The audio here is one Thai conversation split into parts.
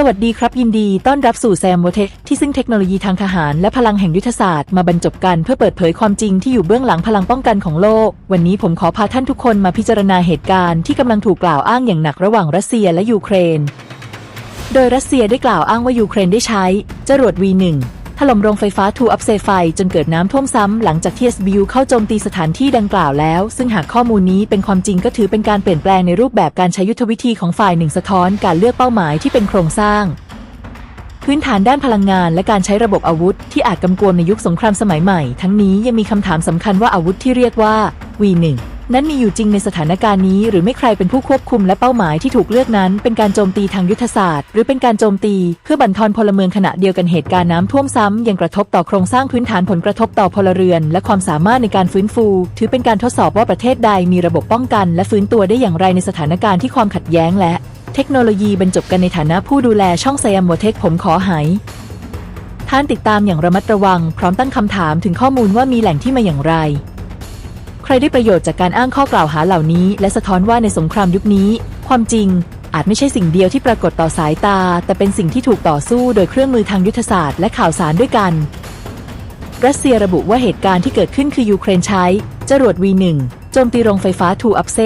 สวัสดีครับยินดีต้อนรับสู่แซมโมเทคที่ซึ่งเทคโนโลยีทางทหารและพลังแห่งยุทธศาสตร์มาบรรจบกันเพื่อเปิดเผยความจริงที่อยู่เบื้องหลังพลังป้องกันของโลก วันนี้ผมขอพาท่านทุกคนมาพิจารณาเหตุการณ์ที่กำลังถูกกล่าวอ้างอย่างหนักระหว่างรัสเซียและยูเครน โดยรัสเซียได้กล่าวอ้างว่ายูเครนได้ใช้จรวด V1 ถล่มโรงไฟฟ้าทูอัพเซไฟจนเกิดน้ำท่วมซ้ำหลังจากที่ SBU เข้าโจมตีสถานที่ดังกล่าวแล้ว ซึ่งหากข้อมูลนี้เป็นความจริงก็ถือเป็นการเปลี่ยนแปลงในรูปแบบการใช้ยุทธวิธีของฝ่ายหนึ่งสะท้อนการเลือกเป้าหมายที่เป็นโครงสร้าง พื้นฐานด้านพลังงานและการใช้ระบบอาวุธ ที่อาจกำกวมในยุคสงครามสมัยใหม่ ทั้งนี้ยังมีคำถามสำคัญว่าอาวุธที่เรียกว่า V1 นั้นมีอยู่จริงในสถานการณ์นี้ หรือไม่ใครเป็นผู้ควบคุมและเป้าหมายที่ถูกเลือกนั้น เป็นการโจมตีทางยุทธศาสตร์ หรือเป็นการโจมตีเพื่อบั่นทอนพลเมืองขณะเดียวกันเหตุการณ์น้ำท่วมซ้ำยังกระทบต่อโครงสร้างพื้นฐานผลกระทบต่อพลเรือน และความสามารถในการฟื้นฟู ถือเป็นการทดสอบว่าประเทศใดมีระบบป้องกัน และฟื้นตัวได้อย่างไรในสถานการณ์ที่ความขัดแย้ง และเทคโนโลยีบรรจบกันในฐานะผู้ดูแลช่องไซยมโมเทคผมขอหายท่านติดตามอย่างระมัดระวัง พร้อมตั้งคำถามถึงข้อมูลว่ามีแหล่งที่มาอย่างไร ครได้ประโยชน์จากการอ้างข้อกล่าวหาเหล่านี้ และสะท้อนว่าในสงครามยุคนี้ ความจริงอาจไม่ใช่สิ่งเดียวที่ปรากฏต่อสายตา แต่เป็นสิ่งที่ถูกต่อสู้โดยเครื่องมือทางยุทธศาสตร์และข่าวสารด้วยกัน รัสเซียระบุว่าเหตุการณ์ที่เกิดขึ้นคือยูเครนใช้ จรวด V1 โจมตีโรงไฟฟ้าทูอัพเซ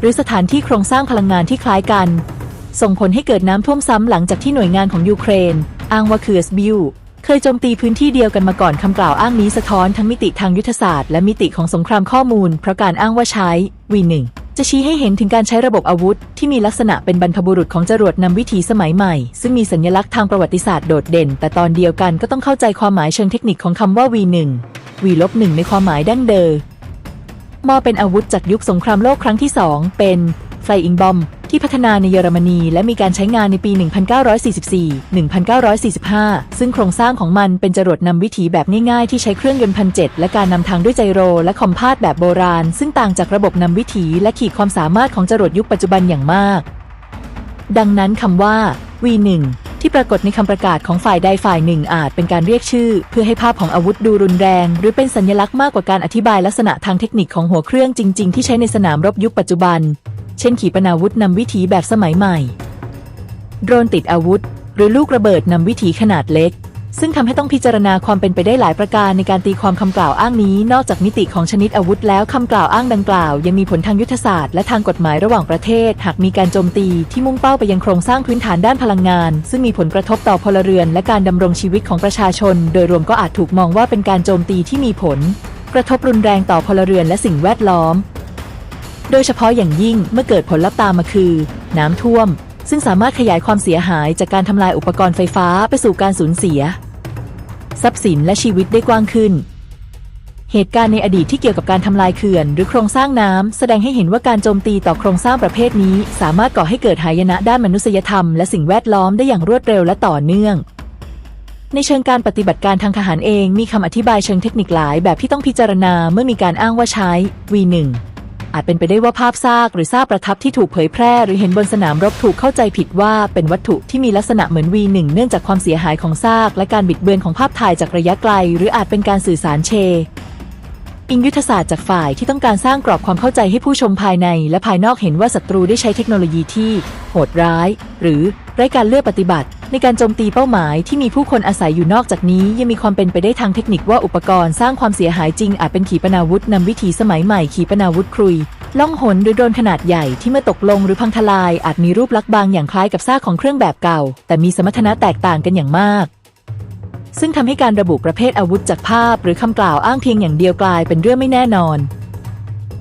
หรือสถานที่โครงสร้างพลังงานที่คล้ายกัน ส่งผลให้เกิดน้ำท่วมซ้ำหลังจากที่หน่วยงานของยูเครน อ้างว่าคือ SBU เคยโจมตีพื้นที่เดียวกันมาก่อนคำกล่าวอ้างนี้สะท้อนทั้งมิติทางยุทธศาสตร์และมิติของสงครามข้อมูล เพราะการอ้างว่าใช้ V1 จะชี้ให้เห็นถึงการใช้ระบบอาวุธ ที่มีลักษณะเป็นบรรพบุรุษของจรวดนำวิถีสมัยใหม่ ซึ่งมีสัญลักษณ์ทางประวัติศาสตร์โดดเด่น แต่ตอนเดียวกันก็ต้องเข้าใจความหมายเชิงเทคนิคของคำว่า V1 V-1 ในความหมายดั้งเดิมมอเป็นอาวุธจากยุคสงครามโลกครั้งที่ 2 เป็นไฟอิงบอม ที่พัฒนาในเยอรมนี และมีการใช้งานในปี 1944-1945 ซึ่งโครงสร้างของมันเป็นจรวดนำวิถีแบบง่ายๆ ที่ใช้เครื่องยนต์พันเจ็ดและการนำทางด้วยไจโร และคอมพาสแบบโบราณ ซึ่งต่างจากระบบนำวิถีและขีดความสามารถของจรวดยุคปัจจุบันอย่างมาก ดังนั้นคำว่า V1 ที่ปรากฏในคำประกาศของฝ่ายใดฝ่ายหนึ่งอาจเป็นการเรียกชื่อ เพื่อให้ภาพของอาวุธดูรุนแรง หรือเป็นสัญลักษณ์มากกว่าการอธิบายลักษณะทางเทคนิคของหัวเครื่องจริง ๆ ที่ใช้ในสนามรบยุคปัจจุบัน เช่นขีปนาวุธนำวิถีแบบสมัยใหม่ โดรนติดอาวุธ หรือลูกระเบิดนำวิถีขนาดเล็ก ซึ่งทำให้ต้องพิจารณาความเป็นไปได้หลายประการในการตีความคำกล่าวอ้างนี้ นอกจากมิติของชนิดอาวุธแล้วคำกล่าวอ้างดังกล่าว ยังมีผลทางยุทธศาสตร์และทางกฎหมายระหว่างประเทศ หากมีการโจมตีที่มุ่งเป้าไปยังโครงสร้างพื้นฐานด้านพลังงาน ซึ่งมีผลกระทบต่อพลเรือน และการดำรงชีวิตของประชาชน โดยรวมก็อาจถูกมองว่าเป็นการโจมตีที่มีผลกระทบรุนแรงต่อพลเรือนและสิ่งแวดล้อม โดยเฉพาะอย่างยิ่งเมื่อเกิดผลลัพธ์ตามมาคือ น้ำท่วม ซึ่งสามารถขยายความเสียหายจากการทำลายอุปกรณ์ไฟฟ้าไปสู่การสูญเสีย ทรัพย์สินและชีวิตได้กว้างขึ้น เหตุการณ์ในอดีตที่เกี่ยวกับการทำลายเขื่อน หรือโครงสร้างน้ำแสดงให้เห็นว่าการโจมตีต่อโครงสร้างประเภทนี้ สามารถก่อให้เกิดหายนะด้านมนุษยธรรมและสิ่งแวดล้อมได้อย่างรวดเร็วและต่อเนื่องในเชิงการปฏิบัติการทางทหารเองมีคำอธิบายเชิงเทคนิคหลายแบบที่ต้องพิจารณาเมื่อมีการอ้างว่าใช้ V1 อาจเป็นไปได้ว่าภาพซากหรือซากประทับที่ถูกเผยแพร่ หรือเห็นบนสนามรบถูกเข้าใจผิดว่าเป็นวัตถุที่มีลักษณะเหมือน V1 เนื่องจากความเสียหายของซากและการบิดเบือนของภาพถ่ายจากระยะไกล หรืออาจเป็นการสื่อสารเชอิงยุทธศาสตร์จากฝ่ายที่ต้องการสร้างกรอบความเข้าใจให้ผู้ชมภายใน และภายนอกเห็นว่าศัตรูได้ใช้เทคโนโลยีที่โหดร้าย หรือไร้การเลือกปฏิบัติ ในการโจมตีเป้าหมายที่มีผู้คนอาศัยอยู่นอกจากนี้ยังมีความเป็นไปได้ทางเทคนิคว่าอุปกรณ์สร้างความเสียหายจริงอาจเป็นขีปนาวุธนำวิถีสมัยใหม่ขีปนาวุธครุย ล่องหนหรือโดรนขนาดใหญ่ที่เมื่อตกลงหรือพังทลายอาจมีรูปลักษณ์บางอย่างคล้ายกับซากของเครื่องแบบเก่า แต่มีสมรรถนะแตกต่างกันอย่างมาก ซึ่งทำให้การระบุประเภทอาวุธจากภาพ หรือคำกล่าวอ้างเพียงอย่างเดียวกลายเป็นเรื่องไม่แน่นอน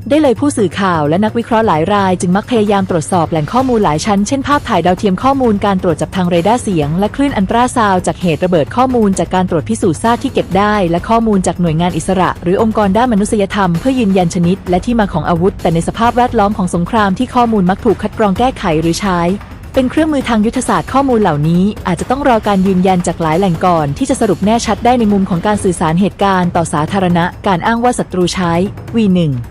ได้เลยผู้สื่อข่าวและนักวิเคราะห์หลายราย จึงมักพยายามตรวจสอบแหล่งข้อมูลหลายชั้น เช่นภาพถ่ายดาวเทียมข้อมูลการตรวจจับทางเรดาร์เสียง และคลื่นอันตราซาวจากเหตุระเบิดข้อมูลจากการตรวจพิสูจน์ซากที่เก็บได้ และข้อมูลจากหน่วยงานอิสระ หรือองค์กรด้านมนุษยธรรมเพื่อยืนยันชนิด และที่มาของอาวุธ แต่ในสภาพแวดล้อมของสงครามที่ข้อมูลมักถูกคัดกรองแก้ไขหรือใช้เป็นเครื่องมือทางยุทธศาสตร์ข้อมูลเหล่านี้ อาจจะต้องรอการยืนยันจากหลายแหล่งก่อน ที่จะสรุปแน่ชัดได้ในมุมของการสื่อสารเหตุการณ์ต่อสาธารณะ การอ้างว่าศัตรูใช้ V1 เ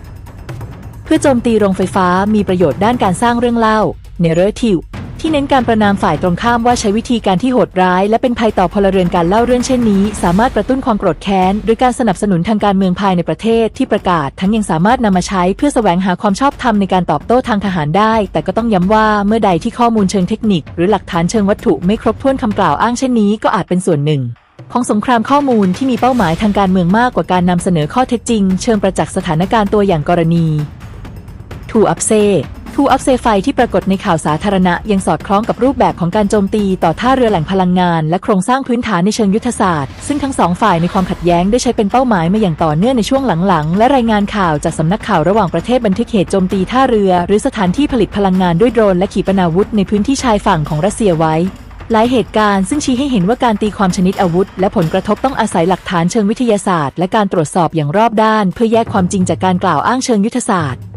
พื่อโจมตีโรงไฟฟ้ามีประโยชน์ด้านการสร้างเรื่องเล่าเนเรทีวที่เน้นการประนามฝ่ายตรงข้ามว่าใช้วิธีการที่โหดร้าย และเป็นภัยต่อพลเรือนการเล่าเรื่องเช่นนี้ สามารถกระตุ้นความโกรธแค้นหรือการสนับสนุนทางการเมืองภายในประเทศที่ประกาศ ทั้งยังสามารถนำมาใช้เพื่อแสวงหาความชอบธรรมในการตอบโต้ทางทหารได้ แต่ก็ต้องย้ำว่าเมื่อใดที่ข้อมูลเชิงเทคนิค หรือหลักฐานเชิงวัตถุไม่ครบถ้วนคำกล่าวอ้างเช่นนี้ก็อาจเป็นส่วนหนึ่ง ของสงครามข้อมูลที่มีเป้าหมายทางการเมืองมากกว่าการนำเสนอข้อเท็จจริง เชิงประจักษ์สถานการณ์ตัวอย่างกรณี ทูอัพเซทูอัพเซไฟที่ปรากฏในข่าวสาธารณะยังสอดคล้องกับรูปแบบของการโจมตีต่อท่าเรือแหล่งพลังงาน และโครงสร้างพื้นฐานในเชิงยุทธศาสตร์ ซึ่งทั้งสองฝ่ายในความขัดแย้งได้ใช้เป็นเป้าหมายมาอย่างต่อเนื่องในช่วงหลังๆ และรายงานข่าวจากสำนักข่าวระหว่างประเทศบันทึกเหตุโจมตีท่าเรือ หรือสถานที่ผลิตพลังงานด้วยโดรนและขีปนาวุธในพื้นที่ชายฝั่งของรัสเซียไว้หลายเหตุการณ์ซึ่งชี้ให้เห็นว่าการตีความชนิดอาวุธ และผลกระทบต้องอาศัยหลักฐานเชิงวิทยาศาสตร์ และการตรวจสอบอย่างรอบด้าน เพื่อแยกความจริงจากการกล่าวอ้างเชิงยุทธศาสตร์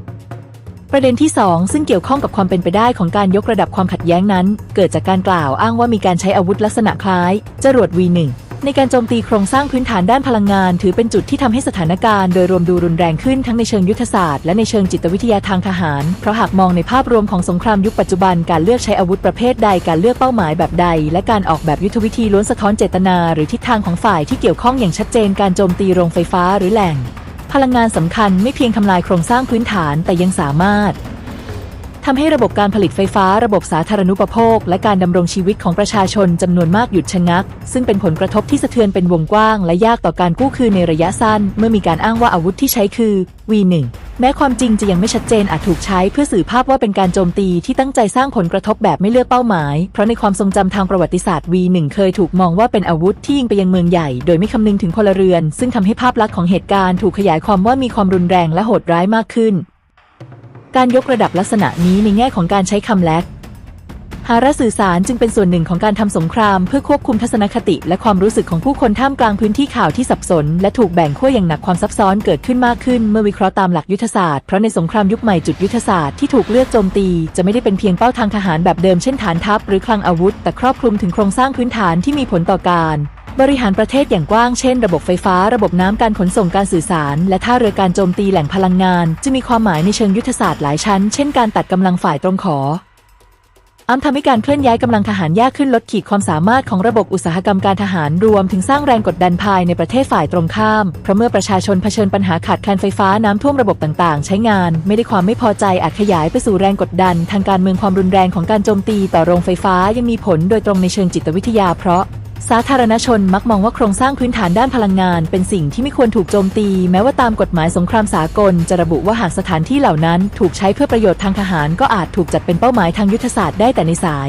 ประเด็นที่ 2 ซึ่งเกี่ยวข้องกับความเป็นไปได้ของการยกระดับความขัดแย้งนั้น เกิดจากการกล่าวอ้างว่ามีการใช้อาวุธลักษณะคล้าย จรวด V1 ในการโจมตีโครงสร้างพื้นฐานด้านพลังงาน ถือเป็นจุดที่ทำให้สถานการณ์โดยรวมดูรุนแรงขึ้นทั้งในเชิงยุทธศาสตร์และในเชิงจิตวิทยาทางทหาร เพราะหากมองในภาพรวมของสงครามยุคปัจจุบันการเลือกใช้อาวุธประเภทใดการเลือกเป้าหมายแบบใด และการออกแบบยุทธวิธีล้วนสะท้อนเจตนา หรือทิศทางของฝ่ายที่เกี่ยวข้องอย่างชัดเจนการโจมตีโรงไฟฟ้าหรือแหล่ง พลังงานสำคัญไม่เพียงทำลายโครงสร้างพื้นฐานแต่ยังสามารถทำให้ระบบการผลิตไฟฟ้าระบบสาธารณูปโภค และการดำรงชีวิตของประชาชนจำนวนมากหยุดชะงัก ซึ่งเป็นผลกระทบที่สะเทือนเป็นวงกว้าง และยากต่อการกู้คืนในระยะสั้น เมื่อมีการอ้างว่าอาวุธที่ใช้คือ V1 แม้ความจริงจะยังไม่ชัดเจนอาจถูกใช้เพื่อสื่อภาพว่าเป็นการโจมตีที่ตั้งใจสร้างผลกระทบแบบไม่เลือกเป้าหมาย เพราะในความทรงจำทางประวัติศาสตร์ V1 เคยถูกมองว่าเป็นอาวุธที่ยิงไปยังเมืองใหญ่ โดยไม่คำนึงถึงพลเรือน ซึ่งทำให้ภาพลักษณ์ของเหตุการณ์ถูกขยายความว่ามีความรุนแรงและโหดร้ายมากขึ้น การยกระดับลักษณะนี้ในแง่ของการใช้คำแลก หาระสื่อสารจึงเป็นส่วนหนึ่งของการทำสงคราม เพื่อควบคุมทัศนคติ และความรู้สึกของผู้คนท่ามกลางพื้นที่ข่าวที่สับสน และถูกแบ่งขั้วอย่างหนักความซับซ้อนเกิดขึ้นมากขึ้น เมื่อวิเคราะห์ตามหลักยุทธศาสตร์เพราะในสงครามยุคใหม่จุดยุทธศาสตร์ที่ถูกเลือกโจมตี จะไม่ได้เป็นเพียงเป้าทางทหารแบบเดิมเช่นฐานทัพหรือคลังอาวุธ แต่ครอบคลุมถึงโครงสร้างพื้นฐานที่มีผลต่อการบริหารประเทศอย่างกว้างเช่นระบบไฟฟ้า ระบบน้ำการขนส่งการสื่อสาร และท่าเรือการโจมตีแหล่งพลังงาน จะมีความหมายในเชิงยุทธศาสตร์หลายชั้น เช่นการตัดกำลังฝ่ายตรงขอ อ้ำทำให้การเคลื่อนย้ายกำลังทหารยากขึ้นลดขีดความสามารถของระบบอุตสาหกรรมการทหารรวมถึงสร้างแรงกดดันภายในประเทศฝ่ายตรงข้าม เพราะเมื่อประชาชนเผชิญปัญหาขาดแคลนไฟฟ้าน้ำท่วมระบบต่างๆ ใช้งาน ไม่ได้ความไม่พอใจอาจขยายไปสู่แรงกดดัน ทางการเมืองความรุนแรงของการโจมตีต่อโรงไฟฟ้ายังมีผลโดยตรงในเชิงจิตวิทยาเพราะ สาธารณชนมักมองว่าโครงสร้างพื้นฐานด้านพลังงาน เป็นสิ่งที่ไม่ควรถูกโจมตี แม้ว่าตามกฎหมายสงครามสากล จะระบุว่าหากสถานที่เหล่านั้น ถูกใช้เพื่อประโยชน์ทางทหาร ก็อาจถูกจัดเป็นเป้าหมายทางยุทธศาสตร์ได้แต่ในสาย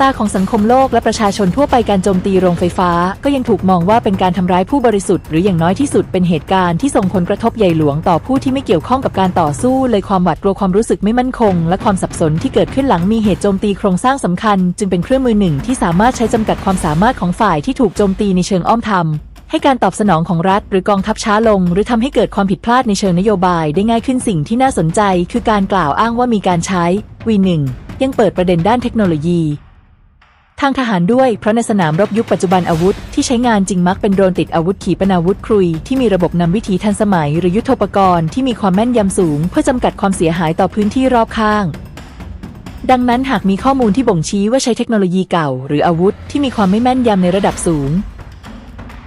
ตาของสังคมโลกและประชาชนทั่วไปการโจมตีโรงไฟฟ้า ก็ยังถูกมองว่าเป็นการทำร้ายผู้บริสุทธิ์หรืออย่างน้อยที่สุดเป็นเหตุการณ์ที่ส่งผลกระทบใหญ่หลวงต่อผู้ที่ไม่เกี่ยวข้องกับการต่อสู้เลยความหวาดกลัวความรู้สึกไม่มั่นคง และความสับสนที่เกิดขึ้นหลังมีเหตุโจมตีโครงสร้างสำคัญ จึงเป็นเครื่องมือหนึ่งที่สามารถใช้จำกัดความสามารถของฝ่ายที่ถูกโจมตีในเชิงอ้อมทำให้การตอบสนองของรัฐหรือกองทัพช้าลง หรือทำให้เกิดความผิดพลาดในเชิงนโยบายได้ง่ายขึ้นสิ่งที่น่าสนใจ คือการกล่าวอ้างว่ามีการใช้ V1 ยังเปิดประเด็นด้านเทคโนโลยี ทางทหารด้วย เพราะในสนามรบยุคปัจจุบันอาวุธ ที่ใช้งานจริงมักเป็นโดรนติดอาวุธขีปนาวุธครุย ที่มีระบบนำวิถีทันสมัย หรือยุทโธปกรณ์ที่มีความแม่นยำสูง เพื่อจำกัดความเสียหายต่อพื้นที่รอบข้าง ดังนั้นหากมีข้อมูลที่บ่งชี้ว่าใช้เทคโนโลยีเก่า หรืออาวุธ ที่มีความไม่แม่นยำในระดับสูง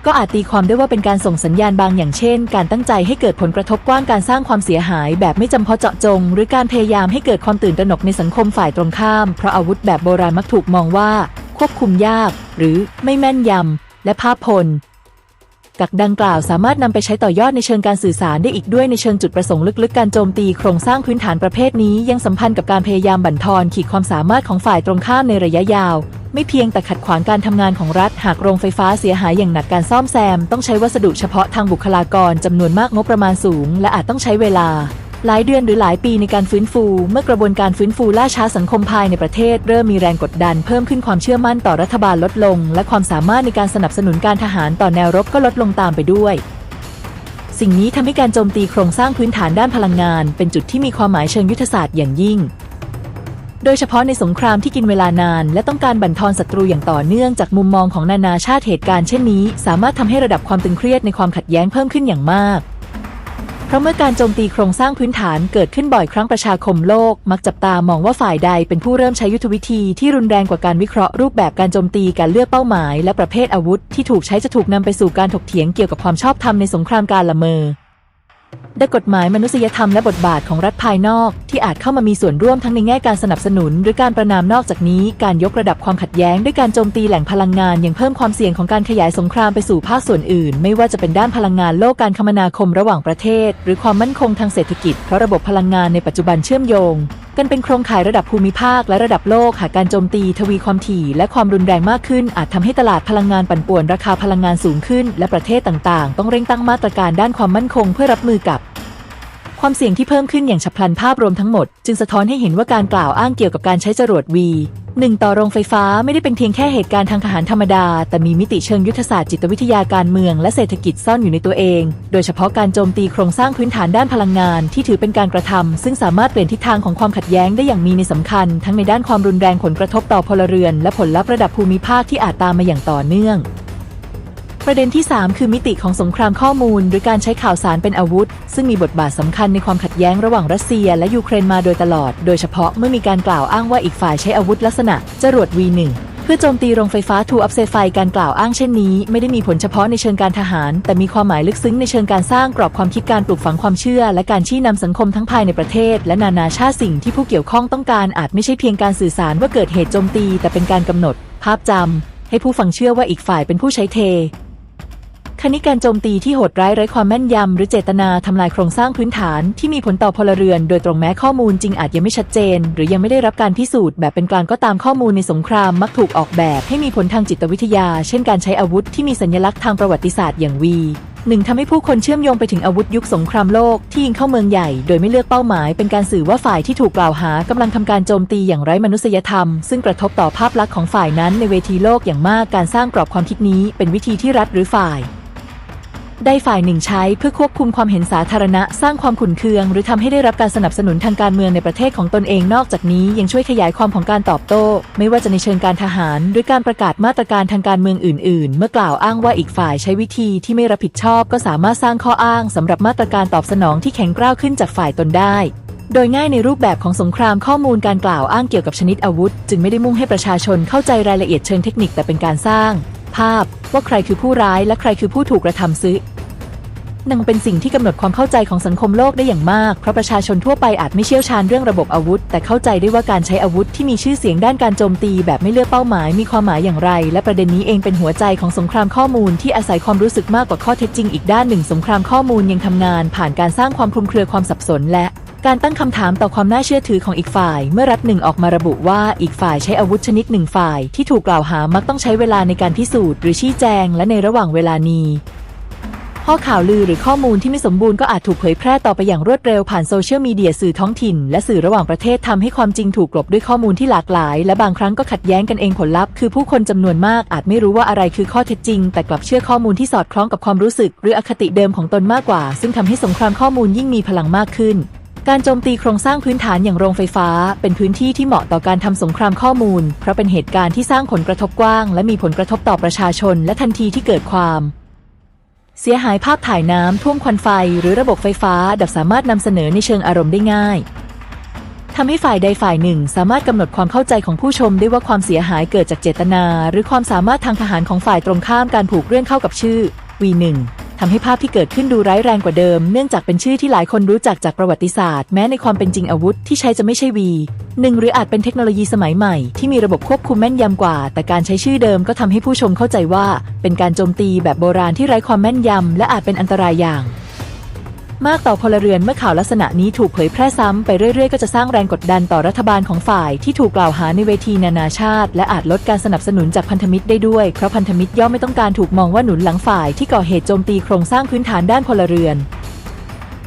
ก็อาจตีความได้ว่าเป็นการส่งสัญญาณบางอย่างเช่น การตั้งใจให้เกิดผลกระทบกว้างการสร้างความเสียหาย แบบไม่จำเพาะเจาะจง หรือการพยายามให้เกิดความตื่นตระหนกในสังคมฝ่ายตรงข้าม เพราะอาวุธแบบโบราณมักถูกมองว่า ควบคุมยาก หรือไม่แม่นยำและภาพพล กักดังกล่าวสามารถนำไปใช้ต่อยอดในเชิงการสื่อสารได้อีกด้วยในเชิงจุดประสงค์ลึกๆ การโจมตีโครงสร้างพื้นฐานประเภทนี้ ยังสัมพันธ์กับการพยายามบั่นทอนขีดความสามารถของฝ่ายตรงข้ามในระยะยาว ไม่เพียงแต่ขัดขวางการทำงานของรัฐ หากโรงไฟฟ้าเสียหายอย่างหนักการซ่อมแซม ต้องใช้วัสดุเฉพาะทางบุคลากรจำนวนมากงบประมาณสูง และอาจต้องใช้เวลา หลายเดือนหรือหลายปีในการฟื้นฟู เมื่อกระบวนการฟื้นฟูล่าช้าสังคมภายในประเทศ เริ่มมีแรงกดดันเพิ่มขึ้นความเชื่อมั่นต่อรัฐบาลลดลง และความสามารถในการสนับสนุนการทหารต่อแนวรบก็ลดลงตามไปด้วย สิ่งนี้ทำให้การโจมตีโครงสร้างพื้นฐานด้านพลังงาน เป็นจุดที่มีความหมายเชิงยุทธศาสตร์อย่างยิ่ง โดยเฉพาะในสงครามที่กินเวลานาน และต้องการบั่นทอนศัตรูอย่างต่อเนื่องจากมุมมองของนานาชาติเหตุการณ์เช่นนี้ สามารถทำให้ระดับความตึงเครียดในความขัดแย้งเพิ่มขึ้นอย่างมาก เพราะเมื่อการโจมตีโครงสร้างพื้นฐานเกิดขึ้นบ่อยครั้งประชาคมโลก มักจับตามองว่าฝ่ายใดเป็นผู้เริ่มใช้ยุทธวิธีที่รุนแรงกว่าการวิเคราะห์รูปแบบการโจมตีการเลือกเป้าหมาย และประเภทอาวุธ ที่ถูกใช้จะถูกนำไปสู่การถกเถียงเกี่ยวกับความชอบธรรมในสงครามการละเมอ ด้กฎหมายมนุษยธรรมและบทบาทของรัฐภายนอกที่อาจเข้ามามีส่วนร่วมทั้งในแง่การสนับสนุน หรือการประนามนอกจากนี้ การยกระดับความขัดแย้งด้วยการโจมตีแหล่งพลังงานยังเพิ่มความเสี่ยงของการขยายสงครามไปสู่ภาคส่วนอื่น ไม่ว่าจะเป็นด้านพลังงานโลกการคมนาคมระหว่างประเทศ หรือความมั่นคงทางเศรษฐกิจเพราะระบบพลังงานในปัจจุบันเชื่อมโยง กันเป็นโครงข่ายระดับภูมิภาคและระดับโลกหากการโจมตีทวีความถี่และความรุนแรงมากขึ้น อาจทำให้ตลาดพลังงานปั่นป่วนราคาพลังงานสูงขึ้น และประเทศต่างๆ ต้องเร่งตั้งมาตรการด้านความมั่นคงเพื่อรับมือกับ ความเสี่ยงที่เพิ่มขึ้นอย่างฉับพลันภาพรวมทั้งหมด จึงสะท้อนให้เห็นว่าการกล่าวอ้างเกี่ยวกับการใช้จรวดวีหนึ่งต่อโรงไฟฟ้าไม่ได้เป็นเพียงแค่เหตุการณ์ทางทหารธรรมดา แต่มีมิติเชิงยุทธศาสตร์จิตวิทยาการเมืองและเศรษฐกิจซ่อนอยู่ในตัวเอง โดยเฉพาะการโจมตีโครงสร้างพื้นฐานด้านพลังงาน ที่ถือเป็นการกระทำซึ่งสามารถเปลี่ยนทิศทางของความขัดแย้งได้อย่างมีในสำคัญ ทั้งในด้านความรุนแรงผลกระทบต่อพลเรือน และผลลัพธ์ระดับภูมิภาคที่อาจตามมาอย่างต่อเนื่อง ประเด็นที่ 3 คือมิติของสงครามข้อมูลหรือการใช้ข่าวสารเป็นอาวุธ ซึ่งมีบทบาทสำคัญในความขัดแย้งระหว่างรัสเซีย และยูเครนมาโดยตลอด โดยเฉพาะเมื่อมีการกล่าวอ้างว่าอีกฝ่ายใช้อาวุธลักษณะจรวด V1 เพื่อโจมตีโรงไฟฟ้าทูอัพเซไฟการกล่าวอ้างเช่นนี้ ไม่ได้มีผลเฉพาะในเชิงการทหาร แต่มีความหมายลึกซึ้งในเชิงการสร้างกรอบความคิดการปลูกฝังความเชื่อ และการชี้นำสังคมทั้งภายในประเทศ และนานาชาติสิ่งที่ผู้เกี่ยวข้องต้องการอาจไม่ใช่เพียงการสื่อสารว่าเกิดเหตุโจมตี แต่เป็นการกำหนด ภาพจำให้ผู้ฟังเชื่อว่าอีกฝ่ายเป็นผู้ใช้เท คณิการโจมตีที่โหดร้ายไร้ความแม่นยำ หรือเจตนาทำลายโครงสร้างพื้นฐานที่มีผลต่อพลเรือน โดยตรงแม้ข้อมูลจริงอาจยังไม่ชัดเจน หรือยังไม่ได้รับการพิสูจน์แบบเป็นกลางก็ตามข้อมูลในสงครามมักถูกออกแบบให้มีผลทางจิตวิทยา เช่นการใช้อาวุธที่มีสัญลักษณ์ทางประวัติศาสตร์อย่างวีหนึ่งทำให้ผู้คนเชื่อมโยงไปถึงอาวุธยุคสงครามโลกที่ยิงเข้าเมืองใหญ่ โดยไม่เลือกเป้าหมาย เป็นการสื่อว่าฝ่ายที่ถูกกล่าวหากำลังทำการโจมตีอย่างไร้มนุษยธรรม ซึ่งกระทบต่อภาพลักษณ์ของฝ่ายนั้นในเวทีโลกอย่างมากการสร้างกรอบความคิดนี้ เป็นวิธีที่รัฐหรือฝ่าย ได้ฝ่ายหนึ่งใช้เพื่อควบคุมความเห็นสาธารณะ สร้างความขุ่นเคือง หรือทำให้ได้รับการสนับสนุนทางการเมืองในประเทศของตนเองนอกจากนี้ยังช่วยขยายความของการตอบโต้ ไม่ว่าจะในเชิงการทหาร ด้วยการประกาศมาตรการทางการเมืองอื่น ๆ เมื่อกล่าวอ้างว่าอีกฝ่ายใช้วิธีที่ไม่รับผิดชอบ ก็สามารถสร้างข้ออ้างสำหรับมาตรการตอบสนองที่แข็งกร้าวขึ้นจากฝ่ายตนได้โดยง่ายในรูปแบบของสงครามข้อมูลการกล่าวอ้างเกี่ยวกับชนิดอาวุธ จึงไม่ได้มุ่งให้ประชาชนเข้าใจรายละเอียดเชิงเทคนิคแต่เป็นการสร้าง ภาพว่าใครคือผู้ร้ายและใครคือผู้ถูกกระทำซึนังเป็นสิ่งที่กำหนดความเข้าใจของสังคมโลกได้อย่างมาก เพราะประชาชนทั่วไปอาจไม่เชี่ยวชาญเรื่องระบบอาวุธ แต่เข้าใจได้ว่าการใช้อาวุธที่มีชื่อเสียงด้านการโจมตีแบบไม่เลือกเป้าหมาย มีความหมายอย่างไร และประเด็นนี้เองเป็นหัวใจของสงครามข้อมูลที่อาศัยความรู้สึกมากกว่าข้อเท็จจริงอีกด้านหนึ่ง สงครามข้อมูลยังทำงาน ผ่านการสร้างความคลุมเครือความสับสนและ การตั้งคำถามต่อความน่าเชื่อถือของอีกฝ่าย เมื่อรัฐหนึ่งออกมาระบุว่าอีกฝ่ายใช้อาวุธชนิดหนึ่งฝ่าย ที่ถูกกล่าวหามักต้องใช้เวลาในการพิสูจน์หรือชี้แจง และในระหว่างเวลานี้ข้อข่าวลือหรือข้อมูลที่ไม่สมบูรณ์ก็อาจถูกเผยแพร่ต่อไปอย่างรวดเร็วผ่านโซเชียลมีเดียสื่อท้องถิ่น และสื่อระหว่างประเทศทำให้ความจริงถูกกลบด้วยข้อมูลที่หลากหลาย และบางครั้งก็ขัดแย้งกันเองผลลัพธ์คือผู้คนจำนวนมากอาจไม่รู้ว่าอะไรคือข้อเท็จจริง แต่กลับเชื่อข้อมูลที่สอดคล้องกับความรู้สึก หรืออคติเดิมของตนมากกว่า ซึ่งทำให้สงครามข้อมูลยิ่งมีพลังมากขึ้น การโจมตีโครงสร้างพื้นฐานอย่างโรงไฟฟ้า เป็นพื้นที่ที่เหมาะต่อการทำสงครามข้อมูล เพราะเป็นเหตุการณ์ที่สร้างผลกระทบกว้าง และมีผลกระทบต่อประชาชน และทันทีที่เกิดความ เสียหายภาพถ่ายน้ำท่วมควันไฟ หรือระบบไฟฟ้า ดับสามารถนำเสนอในเชิงอารมณ์ได้ง่ายทำให้ฝ่ายใดฝ่ายหนึ่ง สามารถกำหนดความเข้าใจของผู้ชมได้ว่าความเสียหายเกิดจากเจตนา หรือความสามารถทางทหารของฝ่ายตรงข้ามการผูกเรื่องเข้ากับชื่อ V1 ทำให้ภาพที่เกิดขึ้นดูร้ายแรงกว่าเดิม เนื่องจากเป็นชื่อที่หลายคนรู้จักจากประวัติศาสตร์ แม้ในความเป็นจริงอาวุธที่ใช้จะไม่ใช่วีหนึ่งหรืออาจเป็นเทคโนโลยีสมัยใหม่ ที่มีระบบควบคุมแม่นยำกว่า แต่การใช้ชื่อเดิมก็ทำให้ผู้ชมเข้าใจว่า เป็นการโจมตีแบบโบราณที่ไร้ความแม่นยำและอาจเป็นอันตรายอย่าง มากต่อพลเรือนเมื่อข่าวลักษณะนี้ถูกเผยแพร่ซ้ำไปเรื่อยๆ ก็จะสร้างแรงกดดันต่อรัฐบาลของฝ่ายที่ถูกกล่าวหาในเวทีนานาชาติ และอาจลดการสนับสนุนจากพันธมิตรได้ด้วย เพราะพันธมิตรย่อมไม่ต้องการถูกมองว่าหนุนหลังฝ่ายที่ก่อเหตุโจมตีโครงสร้างพื้นฐานด้านพลเรือน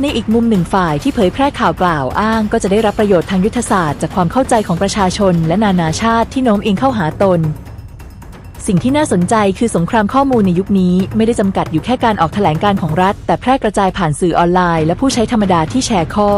ในอีกมุมหนึ่งฝ่ายที่เผยแพร่ข่าวกล่าวอ้างก็จะได้รับประโยชน์ทางยุทธศาสตร์จากความเข้าใจของประชาชนและนานาชาติที่โน้มเอียงเข้าหาตน สิ่งที่น่าสนใจคือสงครามข้อมูลในยุคนี้ไม่ได้จำกัดอยู่แค่การออกแถลงการของรัฐ แต่แพร่กระจายผ่านสื่อออนไลน์และผู้ใช้ธรรมดาที่แชร์ข้อ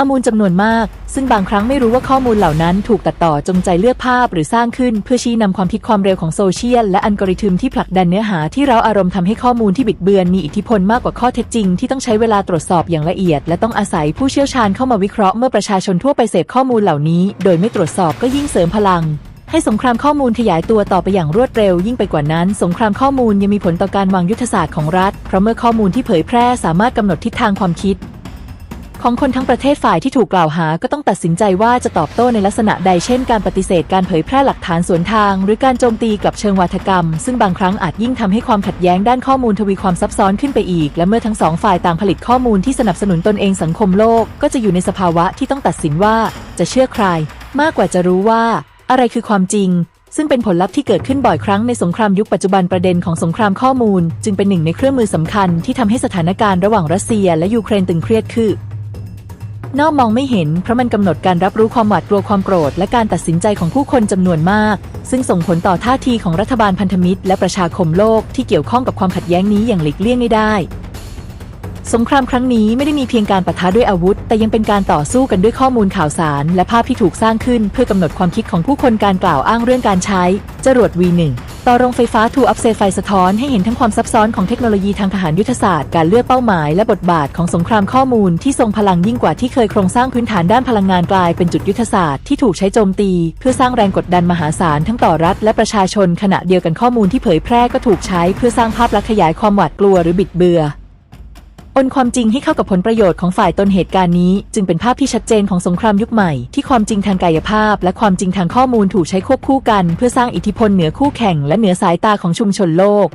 อมูลจำนวนมาก ซึ่งบางครั้งไม่รู้ว่าข้อมูลเหล่านั้นถูกตัดต่อจงใจเลือกภาพหรือสร้างขึ้น เพื่อชี้นำความคิดความเร็วของโซเชียลและอัลกอริทึมที่ผลักดันเนื้อหาที่เราอารมณ์ทำให้ข้อมูลที่บิดเบือนมีอิทธิพลมากกว่าข้อเท็จจริงที่ต้องใช้เวลาตรวจสอบอย่างละเอียด และต้องอาศัยผู้เชี่ยวชาญเข้ามาวิเคราะห์เมื่อประชาชนทั่วไปเสพข้อมูลเหล่านี้ โดยไม่ตรวจสอบก็ยิ่งเสริมพลัง ให้สงครามข้อมูลขยายตัวต่อไปอย่างรวดเร็วยิ่งไปกว่านั้น สงครามข้อมูลยังมีผลต่อการวางยุทธศาสตร์ของรัฐ เพราะเมื่อข้อมูลที่เผยแพร่สามารถกำหนดทิศทางความคิด ของคนทั้งประเทศฝ่ายที่ถูกกล่าวหาก็ต้องตัดสินใจว่าจะตอบโต้ในลักษณะใดเช่นการปฏิเสธการเผยแพร่หลักฐานสวนทาง หรือการโจมตีกลับเชิงวาทกรรม ซึ่งบางครั้งอาจยิ่งทำให้ความขัดแย้งด้านข้อมูลทวีความซับซ้อนขึ้นไปอีก และเมื่อทั้งสองฝ่ายต่างผลิตข้อมูลที่สนับสนุนตนเองสังคมโลก ก็จะอยู่ในสภาวะที่ต้องตัดสินว่าจะเชื่อใคร มากกว่าจะรู้ว่า อะไรคือความจริง ซึ่งเป็นผลลัพธ์ที่เกิดขึ้นบ่อยครั้งในสงครามยุคปัจจุบันประเด็นของสงครามข้อมูล จึงเป็นหนึ่งในเครื่องมือสำคัญที่ทำให้สถานการณ์ระหว่างรัสเซียและยูเครนตึงเครียดขึ้นนอกมองไม่เห็นเพราะมันกำหนดการรับรู้ความหวาดกลัวความโกรธ และการตัดสินใจของผู้คนจำนวนมาก ซึ่งส่งผลต่อท่าทีของรัฐบาลพันธมิตร และประชาคมโลกที่เกี่ยวข้องกับความขัดแย้งนี้อย่างหลีกเลี่ยงไม่ได้ สงครามครั้งนี้ไม่ได้มีเพียงการปะทะด้วยอาวุธ แต่ยังเป็นการต่อสู้กันด้วยข้อมูลข่าวสาร และภาพที่ถูกสร้างขึ้น เพื่อกำหนดความคิดของผู้คนการกล่าวอ้างเรื่องการใช้ จรวด V1 ต่อโรงไฟฟ้าทูอัพเซไฟสะท้อนให้เห็นทั้งความซับซ้อนของเทคโนโลยีทางทหารยุทธศาสตร์การเลือกเป้าหมายและบทบาทของสงครามข้อมูลที่ทรงพลังยิ่งกว่าที่เคยโครงสร้างพื้นฐานด้านพลังงานกลายเป็นจุดยุทธศาสตร์ที่ถูกใช้โจมตี เพื่อสร้างแรงกดดันมหาศาลทั้งต่อรัฐและประชาชนขณะเดียวกันข้อมูลที่เผยแพร่ก็ถูกใช้ เพื่อสร้างภาพลักษณ์ขยายความหวาดกลัวหรือบิดเบือ อนความจริงให้เข้ากับผลประโยชน์ของฝ่ายตนเหตุการณ์นี้ จึงเป็นภาพที่ชัดเจนของสงครามยุคใหม่ ที่ความจริงทางกายภาพ และความจริงทางข้อมูลถูกใช้ควบคู่กัน เพื่อสร้างอิทธิพลเหนือคู่แข่งและเหนือสายตาของชุมชนโลก